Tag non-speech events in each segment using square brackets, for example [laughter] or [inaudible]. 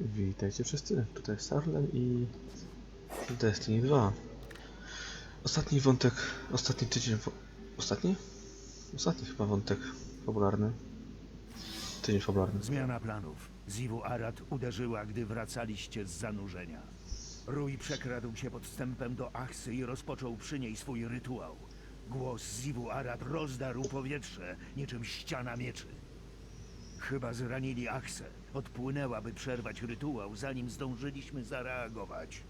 Witajcie wszyscy, tutaj Sarlen i Destiny 2. Ostatni wątek, ostatni tydzień, ostatni? Ostatni chyba wątek fabularny. Tydzień fabularny. Zmiana planów. Zivu Arad uderzyła, gdy wracaliście z zanurzenia. Rój przekradł się podstępem do Achsy i rozpoczął przy niej swój rytuał. Głos Zivu Arad rozdarł powietrze, niczym ściana mieczy. Chyba zranili Achsę. Odpłynęła, by przerwać rytuał, zanim zdążyliśmy zareagować.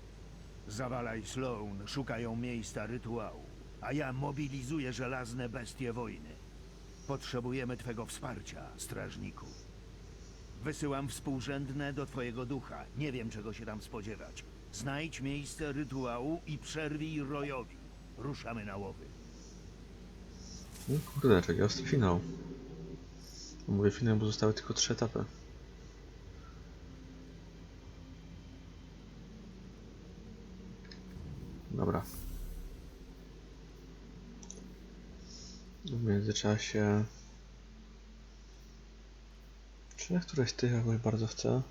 Zawalaj Sloan szukają miejsca rytuału, a ja mobilizuję żelazne bestie wojny. Potrzebujemy twego wsparcia, strażniku. Wysyłam współrzędne do twojego ducha. Nie wiem, czego się tam spodziewać. Znajdź miejsce rytuału i przerwij rojowi. Ruszamy na łowy. No kurde, czekaj, finał. Mówię finał, bo zostały tylko trzy etapy. Dobra. W międzyczasie... Czy ja któreś z tych jakoś bardzo chcę?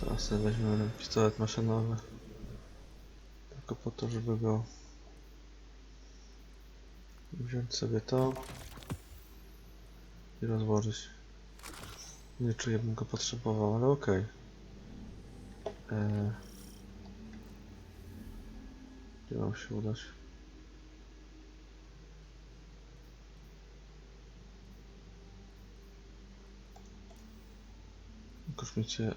Teraz weźmiemy pistolet maszynowy. Tylko po to, żeby go wziąć sobie to i rozłożyć. Nie czuję, bym go potrzebował, ale okej. Eee, Gdzie mam się udać? Kosmicie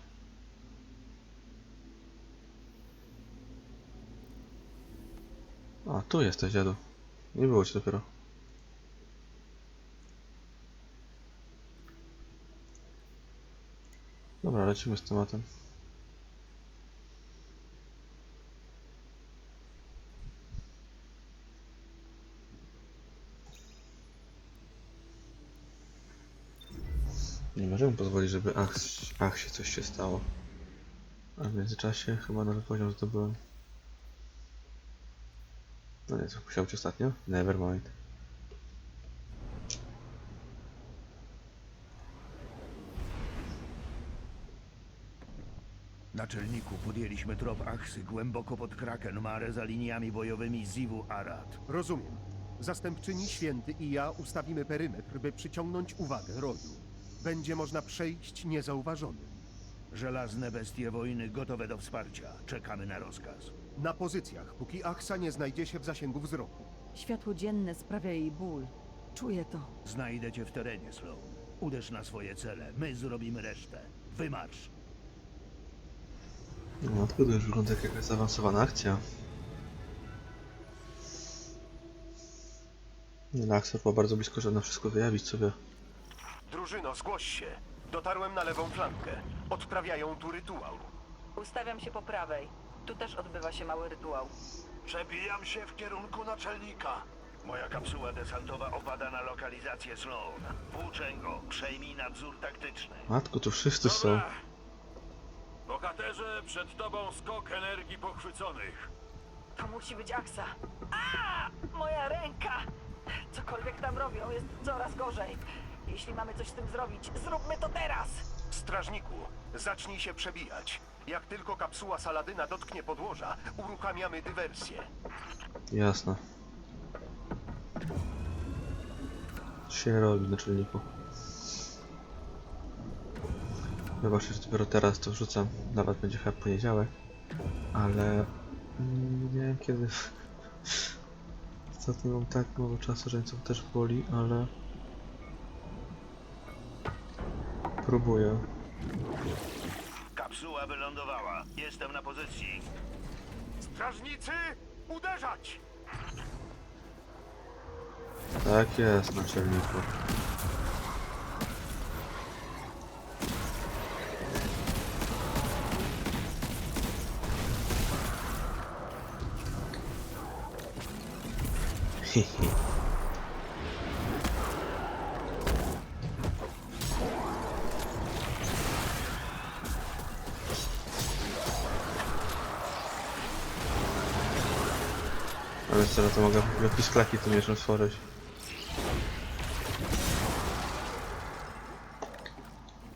A, tu jesteś, dziadu. Nie było cię dopiero. Dobra, lecimy z tematem. Nie możemy pozwolić, żeby ach, ach się coś się stało. A w międzyczasie chyba nowy poziom zdobyłem. No nie, co musiał ci ostatnio? Nevermind. Naczelniku, podjęliśmy trop Achsy głęboko pod Kraken Mare za liniami bojowymi Zivu Arad. Rozumiem. Zastępczyni Święty i ja ustawimy perymetr, by przyciągnąć uwagę rodu. Będzie można przejść niezauważonym. Żelazne bestie wojny gotowe do wsparcia. Czekamy na rozkaz. Na pozycjach, póki Achsa nie znajdzie się w zasięgu wzroku. Światło dzienne sprawia jej ból. Czuję to. Znajdę cię w terenie, Sloan. Uderz na swoje cele. My zrobimy resztę. Wymarsz. No, to już wygląda jak jakaś zaawansowana akcja. Nie, no, Axel była bardzo blisko, żeby na wszystko wyjawić sobie. Drużyno, zgłoś się. Dotarłem na lewą flankę. Odprawiają tu rytuał. Ustawiam się po prawej. Tu też odbywa się mały rytuał. Przebijam się w kierunku naczelnika. Moja kapsuła desantowa opada na lokalizację Sloan. Włóczę go. Przejmij nadzór taktyczny. Matko, tu wszyscy są. Dobra. Bohaterze, przed tobą skok energii pochwyconych. To musi być Aksa. A! Moja ręka! Cokolwiek tam robią, jest coraz gorzej. Jeśli mamy coś z tym zrobić, zróbmy to teraz! Strażniku, zacznij się przebijać. Jak tylko kapsuła Saladyna dotknie podłoża, uruchamiamy dywersję. Jasne. Co się robi, naczelniku? Wybaczcie, że dopiero teraz to wrzucam. Nawet będzie chyba poniedziałek. Ale... Nie wiem kiedy... [laughs] Ostatnio mam tak mało czasu, że co też boli, ale... Próbuję. Jestem na pozycji. Strażnicy, uderzać! Tak jest, naczelniku. Hihi. [laughs] to mogę jakieś szklaki tym mieczem stworzyć.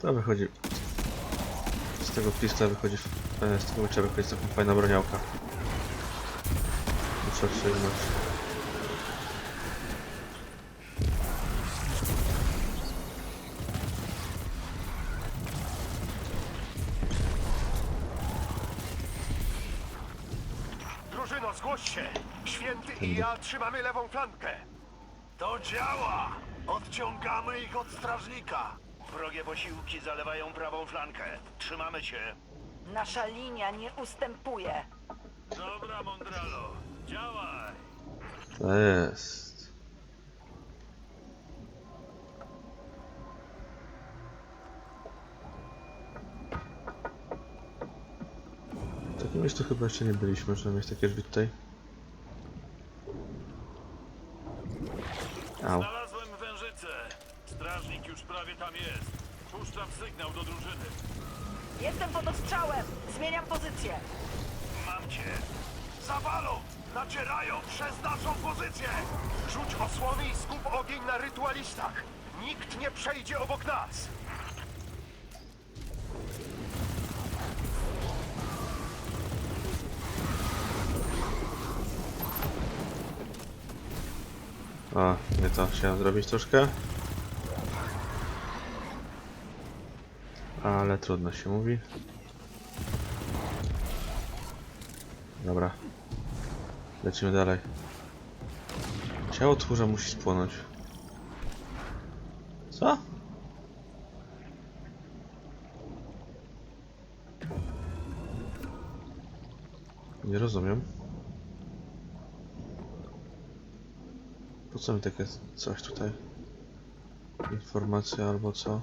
To wychodzi... Z tego pista wychodzi... E, z tego mecza wychodzi całkiem fajna broniałka. Muszę przyznać. Trzymamy lewą flankę. To działa! Odciągamy ich od strażnika. Wrogie posiłki zalewają prawą flankę. Trzymamy się. Nasza linia nie ustępuje. Dobra, Mondralo. Działaj! To jest... W takim miejscu chyba jeszcze nie byliśmy, żeby mieć takie drzwi tutaj. Au. Znalazłem wężycę. Strażnik już prawie tam jest. Puszczam sygnał do drużyny. Jestem pod ostrzałem. Zmieniam pozycję. Mam cię. Zawalą! Nacierają przez naszą pozycję! Rzuć osłony i skup ogień na rytualistach. Nikt nie przejdzie obok nas. O, nie to chciałem zrobić troszkę. Ale trudno się mówi. Dobra. Lecimy dalej. Ciało tchórza musi spłonąć. Co? Nie rozumiem. Po co mi takie coś tutaj? Informacja albo co?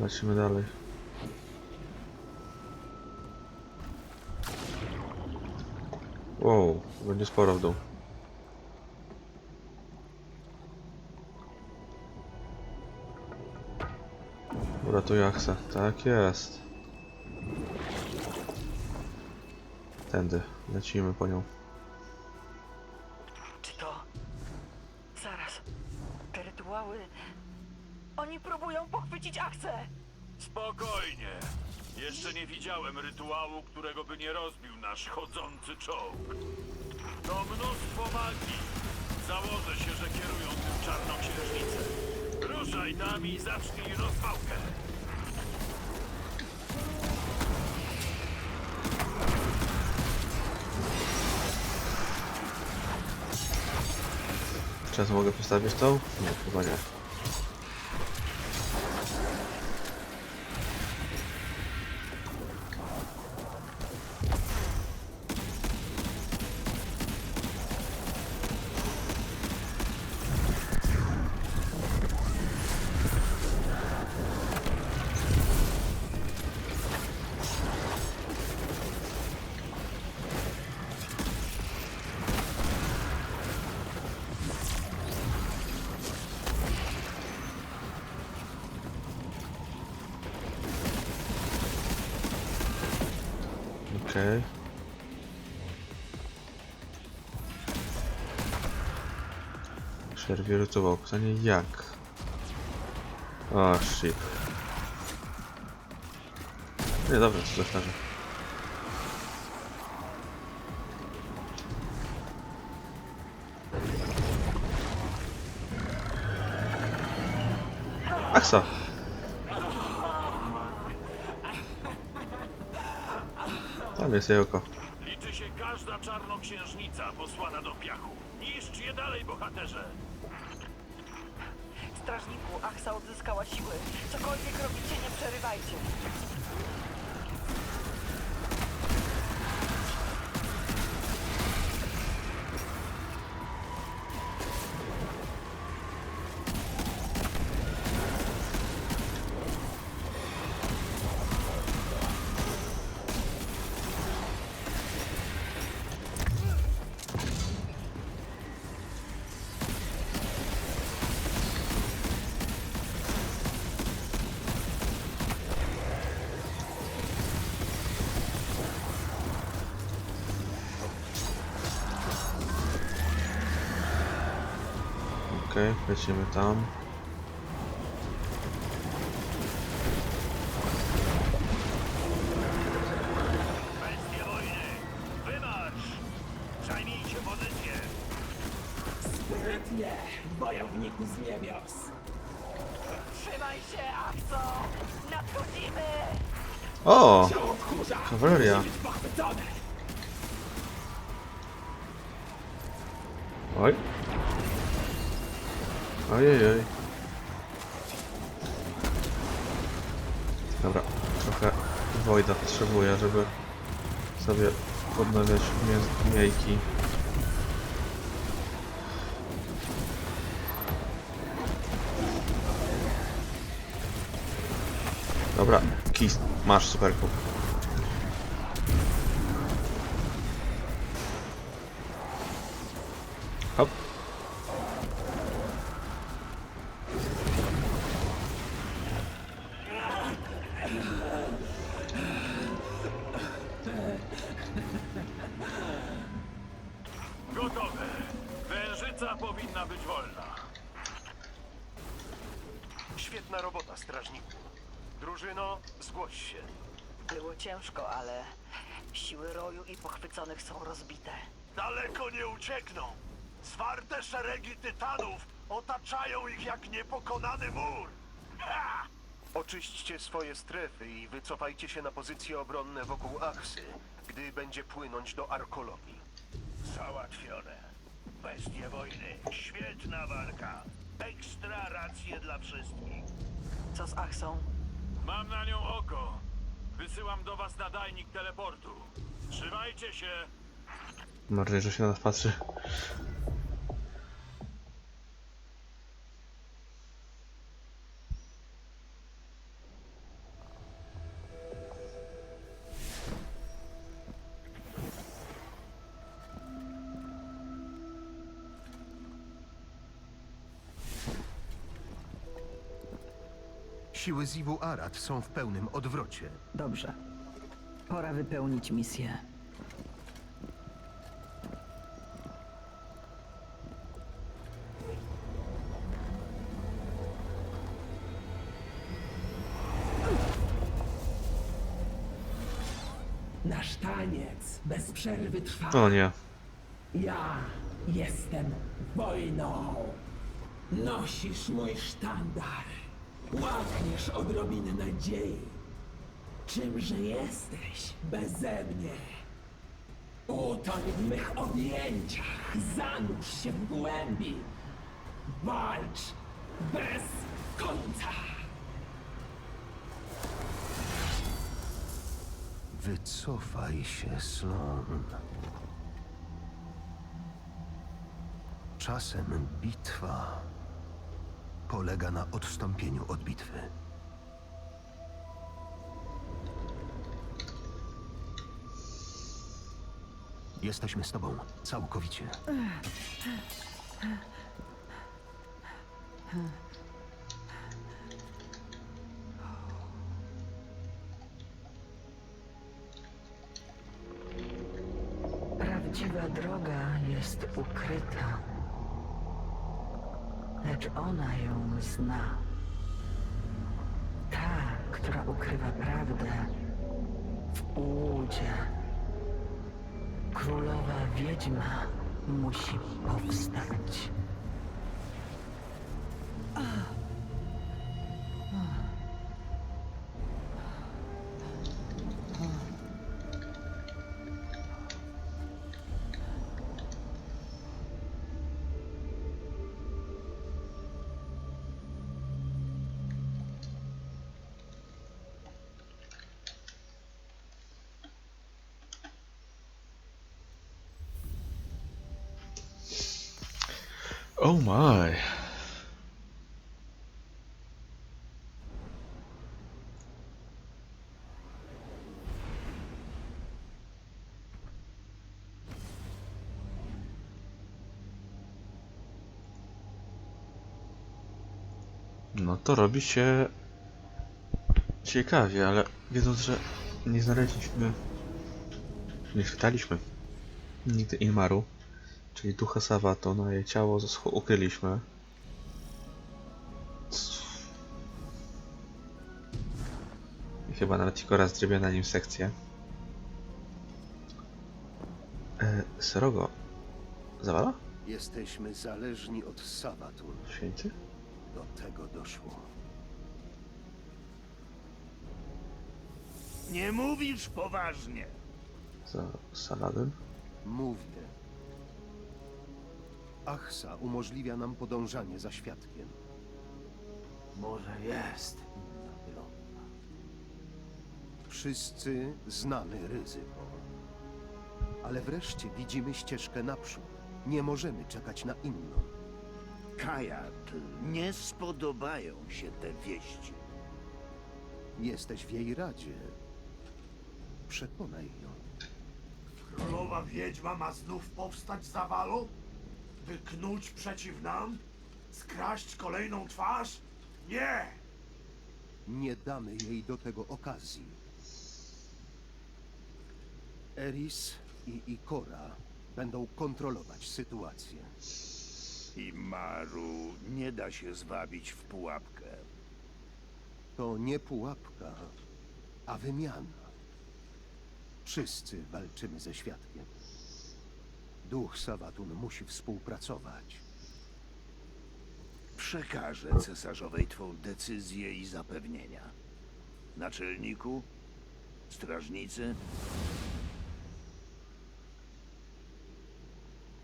Lecimy dalej. Będzie sporo w dół. Uratuj Achsa. Tak jest. Tędy. Lecimy po nią. Czy to... Zaraz. Te rytuały... Oni próbują pochwycić Achsę. Spokojnie. Jeszcze nie widziałem rytuału, którego by nie rozbił nasz chodzący czołg. To mnóstwo magii. Założę się, że kierują tym czarną księżnicę. Ruszaj tam i zacznij rozwałkę. Czas mogę postawić tą? Nie, chyba nie. Okej. Przerwie rytuał. Pytanie jak? O, shit. Nie, dobra, to zostawię. Aksa! Tam jest jej oko. Liczy się każda czarnoksiężnica posłana do piachu. Niszcz je dalej, bohaterze. Strażniku, Achsa odzyskała siły. Cokolwiek robicie, nie przerywajcie. Okej, lecimy tam. Sprytnie, wojowniku z niebios! Trzymaj się, Akso! Nadchodzimy! O! Ciało Kawaleria. musi być pochwycone! Dobra, trochę Wojda potrzebuję, żeby sobie podnawiać mie miejki. Dobra, kis, masz superku. Było ciężko, ale siły roju i pochwyconych są rozbite. Daleko nie uciekną. Zwarte szeregi tytanów otaczają ich jak niepokonany mur. Ha! Oczyśćcie swoje strefy i wycofajcie się na pozycje obronne wokół Achsy, gdy będzie płynąć do Arkologii. Załatwione. Bestie wojny. Świetna walka. Ekstra racje dla wszystkich. Co z Aksą? Mam na nią oko. Wysyłam do was nadajnik teleportu. Trzymajcie się. Marzyę, że się na nas patrzy. Siły Zivu Arad są w pełnym odwrocie. Dobrze. Pora wypełnić misję. Nasz taniec bez przerwy trwa. O nie. Ja jestem wojną. Nosisz mój sztandar. Łakniesz odrobiny nadziei. Czymże jesteś beze mnie? Utoń w mych objęciach. Zanurz się w głębi. Walcz bez końca. Wycofaj się, Sloan. Czasem bitwa polega na odstąpieniu od bitwy. Jesteśmy z tobą całkowicie. Prawdziwa droga jest ukryta, lecz ona ją zna. Ta, która ukrywa prawdę w ułudzie. Królowa wiedźma musi powstać. Oh my. No to robi się ciekawie, ale wiedząc, że nie znaleźliśmy, nie chwytaliśmy nigdy Inmaru, Czyli ducha Sawatona, jej ciało ukryliśmy. I chyba nawet tylko raz zrobię na nim sekcję. E, Srogo. Zawala? Jesteśmy zależni od Sabatun. Święty? Do tego doszło. Nie mówisz poważnie. Za Saladyn? Mówię. Achsa umożliwia nam podążanie za świadkiem. Może jest inna droga. Wszyscy znamy ryzyko. Ale wreszcie widzimy ścieżkę naprzód. Nie możemy czekać na inną. Kajat, nie spodobają się te wieści. Jesteś w jej radzie. Przekonaj ją. Królowa wiedźma ma znów powstać za Walą? By knuć przeciw nam? Skraść kolejną twarz? Nie! Nie damy jej do tego okazji. Eris i Ikora będą kontrolować sytuację. I Maru nie da się zwabić w pułapkę. To nie pułapka, a wymiana. Wszyscy walczymy ze świadkiem. Duch Sabatun musi współpracować. Przekażę cesarzowej twą decyzję i zapewnienia. Naczelniku? Strażnicy?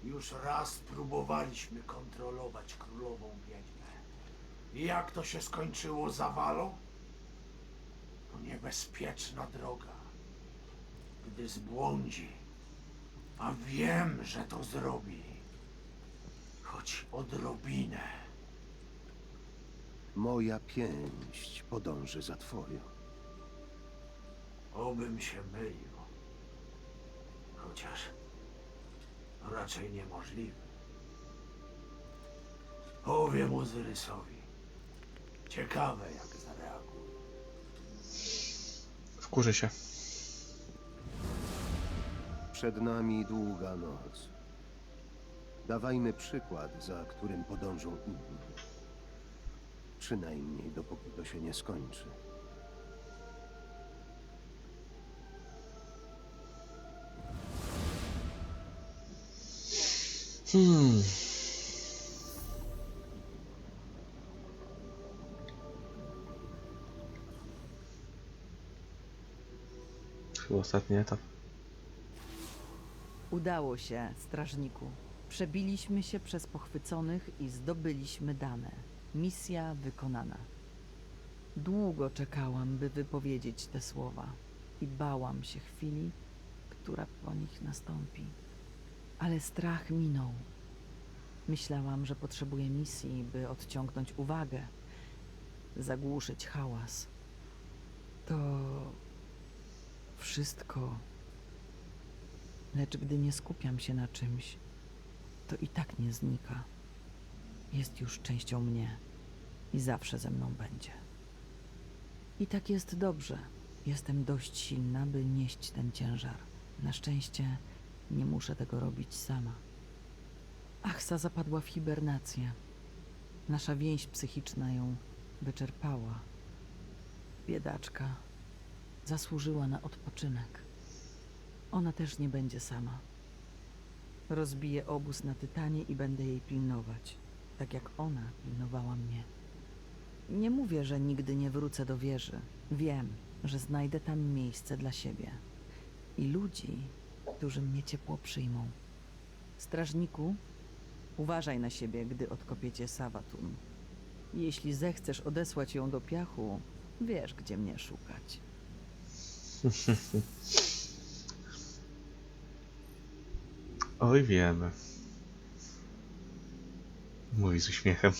Już raz próbowaliśmy kontrolować królową wiedźmę. I jak to się skończyło za Walą? To niebezpieczna droga. Gdy zbłądzi, a wiem, że to zrobi, choć odrobinę. Moja pięść podąży za twoją. Obym się mylił. Chociaż raczej niemożliwe. Powiem Ozyrysowi. Ciekawe jak zareaguje. Wkurzy się. Przed nami długa noc. Dawajmy przykład, za którym podążą inni. Przynajmniej dopóki to się nie skończy. Hmm. Ostatni etap. Udało się, strażniku. Przebiliśmy się przez pochwyconych i zdobyliśmy dane. Misja wykonana. Długo czekałam, by wypowiedzieć te słowa i bałam się chwili, która po nich nastąpi. Ale strach minął. Myślałam, że potrzebuję misji, by odciągnąć uwagę, zagłuszyć hałas. To wszystko Lecz gdy nie skupiam się na czymś, to i tak nie znika. Jest już częścią mnie i zawsze ze mną będzie. I tak jest dobrze. Jestem dość silna, by nieść ten ciężar. Na szczęście nie muszę tego robić sama. Achsa zapadła w hibernację. Nasza więź psychiczna ją wyczerpała. Biedaczka zasłużyła na odpoczynek. Ona też nie będzie sama. Rozbiję obóz na Tytanie i będę jej pilnować, tak jak ona pilnowała mnie. Nie mówię, że nigdy nie wrócę do wieży. Wiem, że znajdę tam miejsce dla siebie i ludzi, którzy mnie ciepło przyjmą. Strażniku, uważaj na siebie, gdy odkopiecie Sawatun. Jeśli zechcesz odesłać ją do piachu, wiesz, gdzie mnie szukać. [laughs] Oj, wiemy. Mówi z uśmiechem.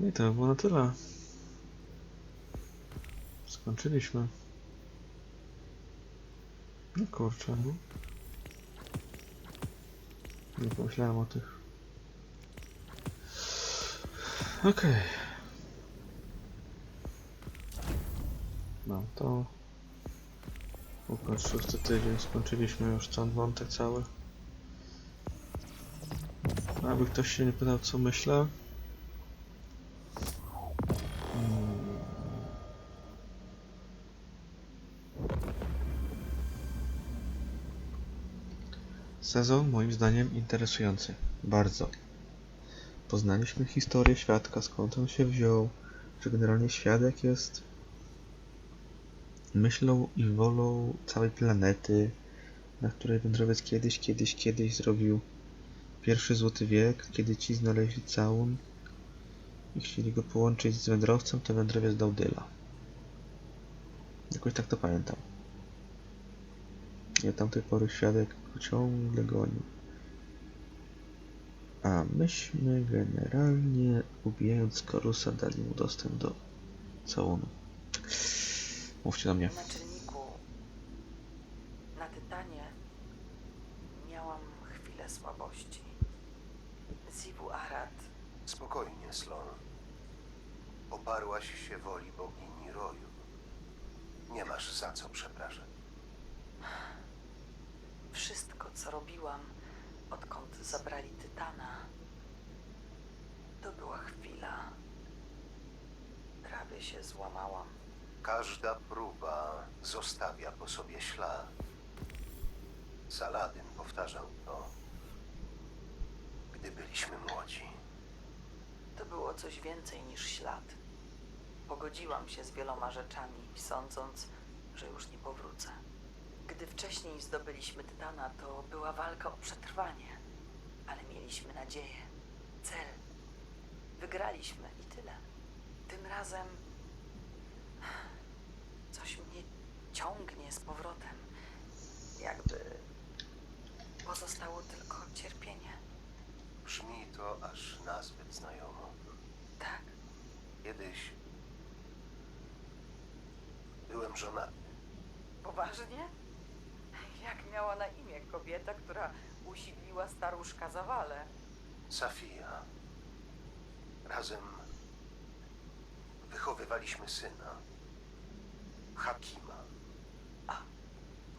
No i to by było na tyle. Skończyliśmy. No kurczę, no. Nie pomyślałem o tych. Okej. Mam to. Pokaż, szósty tydzień, skończyliśmy już ten wątek cały. Aby ktoś się nie pytał, co myślę. Sezon moim zdaniem interesujący. Bardzo. Poznaliśmy historię świadka, skąd on się wziął, czy generalnie świadek jest myślą i wolą całej planety, na której wędrowiec kiedyś, kiedyś, kiedyś zrobił pierwszy złoty wiek, kiedy ci znaleźli całun i chcieli go połączyć z wędrowcem, to wędrowiec dał dyla. Jakoś tak to pamiętam. I od tamtej pory świadek go ciągle gonił. A myśmy generalnie, ubijając Korusa, dali mu dostęp do całunu. Mówcie do mnie. Naczelniku, na Tytanie miałam chwilę słabości. Zivu Arad Spokojnie, Slon. Oparłaś się woli bogini roju. Nie masz za co przepraszać. Wszystko, co robiłam, odkąd zabrali Tytana, to była chwila. Prawie się złamałam. Każda próba zostawia po sobie ślad. Saladyn powtarzał to, gdy byliśmy młodzi. To było coś więcej niż ślad. Pogodziłam się z wieloma rzeczami, sądząc, że już nie powrócę. Gdy wcześniej zdobyliśmy Tytana, to była walka o przetrwanie, ale mieliśmy nadzieję, cel. Wygraliśmy i tyle. Tym razem coś mnie ciągnie z powrotem. Jakby pozostało tylko cierpienie. Brzmi to aż nazbyt znajomo. Tak, Kiedyś byłem żonaty. Poważnie? Jak miała na imię kobieta, która usiedliła staruszka zawale? Safia. Razem wychowywaliśmy syna. Hakima.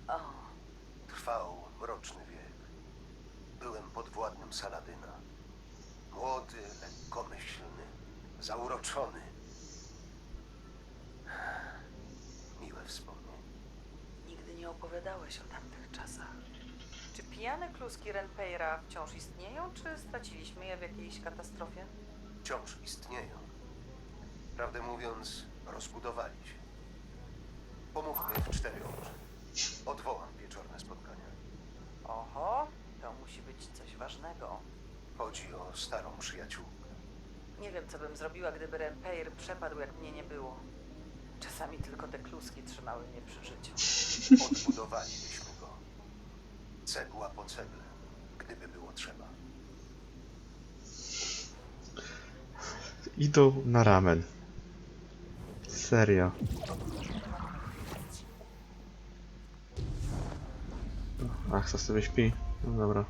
O, Trwał mroczny wiek. Byłem podwładnym Saladyna. Młody, lekkomyślny, zauroczony. Miłe wspomnienie. nigdy nie opowiadałeś o tamtych czasach. Czy pijane kluski Renpeira wciąż istnieją, czy straciliśmy je w jakiejś katastrofie? Wciąż istnieją. Prawdę mówiąc, rozbudowali się. Pomówmy w cztery oczy. Odwołam wieczorne spotkania. Oho, to musi być coś ważnego. Chodzi o starą przyjaciółkę. Nie wiem, co bym zrobiła, gdyby Renpeir przepadł, jak mnie nie było. Czasami tylko te kluski trzymały mnie przy życiu. [laughs] Odbudowalibyśmy go. Cegła po cegle, gdyby było trzeba. Idą na ramen. Serio. Co sobie śpi? No dobra.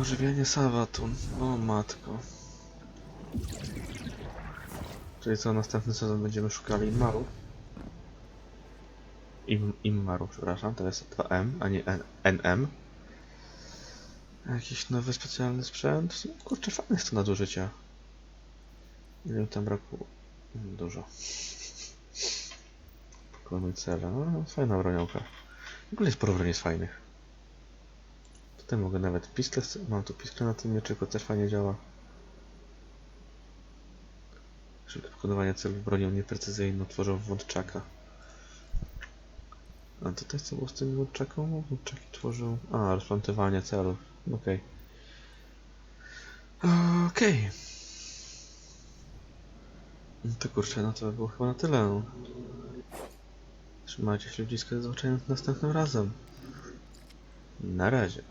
Ożywienie Sawatun. O matko. Czyli co, następny sezon będziemy szukali Immarów? Im, Immarów, przepraszam, to jest 2M, a nie NM. Jakiś nowy specjalny sprzęt? No, kurczę, fajne jest to nadużycia. Ile tam brakło? Mm, Dużo. Cele. No, fajna broniołka. W ogóle jest sporo broni jest fajnych. Tutaj mogę nawet pisklę, mam tu pisklę na tym mieczyku, też fajnie działa. Szybkie pokonywanie celów bronią nieprecyzyjną tworzą włączaka. A tutaj co było z tym włączaką? Włączaki tworzą... A, rozplątywanie celów. Okej. Okej. No to kurczę, no to by było chyba na tyle. No. Trzymajcie się ludziska, do zobaczenia następnym razem. Na razie.